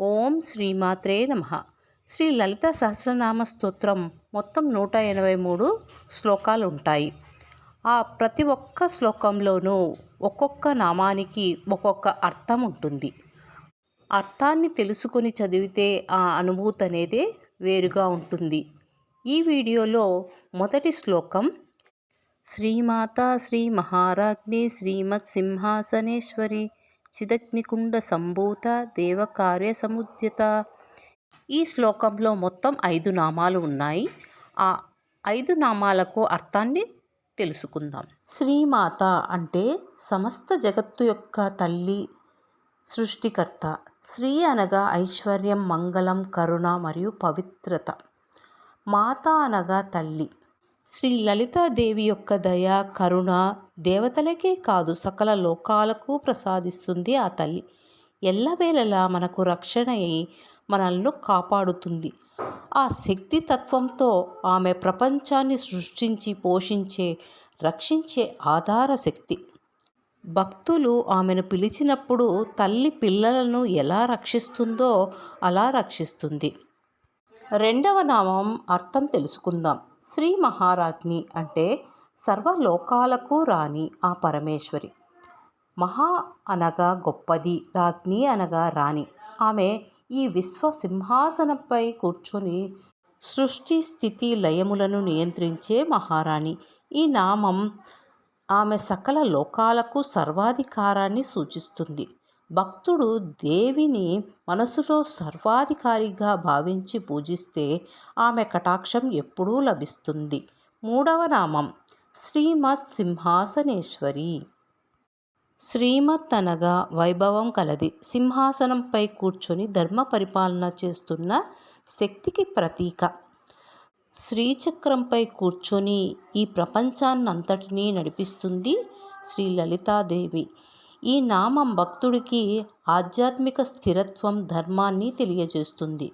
ఓం శ్రీమాత్రే నమ. శ్రీ లలిత సహస్రనామ స్తోత్రం మొత్తం నూట ఎనభై మూడు శ్లోకాలు ఉంటాయి ఆ ప్రతి ఒక్క శ్లోకంలోనూ ఒక్కొక్క నామానికి ఒక్కొక్క అర్థం ఉంటుంది అర్థాన్ని తెలుసుకొని చదివితే ఆ అనుభూతి అనేదే వేరుగా ఉంటుంది. ఈ వీడియోలో మొదటి శ్లోకం శ్రీమాత శ్రీ మహారాజ్ని శ్రీమత్ సింహాసనేశ్వరి చిదగ్నికుండ సంభూత దేవకార్య సముద్యత. ఈ శ్లోకంలో మొత్తం ఐదు నామాలు ఉన్నాయి. ఆ ఐదు నామాలకు అర్థాన్ని తెలుసుకుందాం. శ్రీమాత అంటే సమస్త జగత్తు యొక్క తల్లి సృష్టికర్త. శ్రీ అనగా ఐశ్వర్యం మంగళం కరుణ మరియు పవిత్రత. మాత అనగా తల్లి. శ్రీ లలితాదేవి యొక్క దయ కరుణ దేవతలకే కాదు సకల లోకాలకు ప్రసాదిస్తుంది ఆ తల్లి. ఎల్లవేళలా మనకు రక్షణ అయి మనల్ని కాపాడుతుంది. ఆ శక్తి తత్వంతో ఆమె ప్రపంచాన్ని సృష్టించి పోషించే రక్షించే ఆధార శక్తి. భక్తులు ఆమెను పిలిచినప్పుడు తల్లి పిల్లలను ఎలా రక్షిస్తుందో అలా రక్షిస్తుంది. రెండవ నామం అర్థం తెలుసుకుందాం. శ్రీ మహారాజ్ని అంటే సర్వలోకాలకు రాణి ఆ పరమేశ్వరి. మహా అనగా గొప్పది రాజ్ఞి అనగా రాణి. ఆమె ఈ విశ్వ సింహాసనంపై కూర్చొని సృష్టి స్థితి లయములను నియంత్రించే మహారాణి. ఈ నామం ఆమె సకల లోకాలకు సర్వాధికారాన్ని సూచిస్తుంది. భక్తుడు దేవిని మనసులో సర్వాధికారిగా భావించి పూజిస్తే ఆమె కటాక్షం ఎప్పుడూ లభిస్తుంది. మూడవ నామం. శ్రీమత్ సింహాసనేశ్వరి. శ్రీమత్ అనగా వైభవం కలది. సింహాసనంపై కూర్చొని ధర్మ పరిపాలన చేస్తున్న శక్తికి ప్రతీక. శ్రీచక్రంపై కూర్చొని ఈ ప్రపంచాన్నంతటినీ నడిపిస్తుంది శ్రీ లలితాదేవి. ఈ నామం భక్తుడికి ఆధ్యాత్మిక స్థిరత్వం ధర్మాన్ని తెలియజేస్తుంది.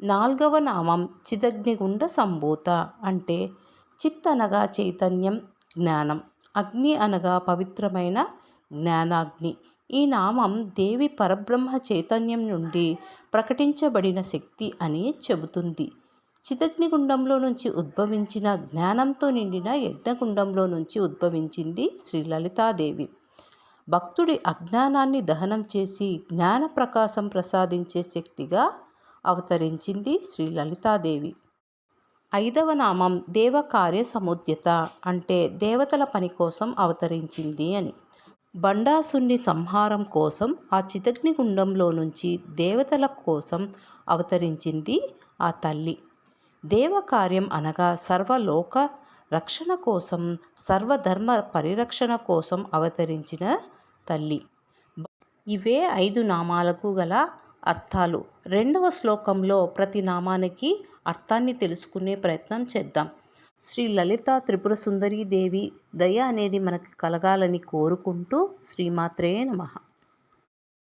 నాల్గవ నామం చిదగ్నిగుండ సంభూత అంటే చిత్ అనగా చైతన్యం జ్ఞానం. అగ్ని అనగా పవిత్రమైన జ్ఞానాగ్ని. ఈ నామం దేవి పరబ్రహ్మ చైతన్యం నుండి ప్రకటించబడిన శక్తి అని చెబుతుంది. చిదగ్నిగుండంలో నుంచి ఉద్భవించిన జ్ఞానంతో నిండిన యజ్ఞగుండంలో నుంచి ఉద్భవించింది శ్రీ లలితాదేవి. భక్తుడి అజ్ఞానాన్ని దహనం చేసి జ్ఞాన ప్రకాశం ప్రసాదించే శక్తిగా అవతరించింది శ్రీ లలితాదేవి. ఐదవ నామం దేవకార్య సముద్యత అంటే దేవతల పని కోసం అవతరించింది అని. బండాసుని సంహారం కోసం ఆ చితగ్నిగుండంలో నుంచి దేవతల కోసం అవతరించింది ఆ తల్లి. దేవకార్యం అనగా సర్వలోక రక్షణ కోసం సర్వధర్మ పరిరక్షణ కోసం అవతరించిన తల్లి. ఇవే ఐదు నామాలకు గల అర్థాలు. రెండవ శ్లోకంలో ప్రతి నామానికి అర్థాన్ని తెలుసుకునే ప్రయత్నం చేద్దాం. శ్రీ లలిత త్రిపుర సుందరీ దేవి దయ అనేది మనకు కలగాలని కోరుకుంటూ శ్రీమాత్రే నమః.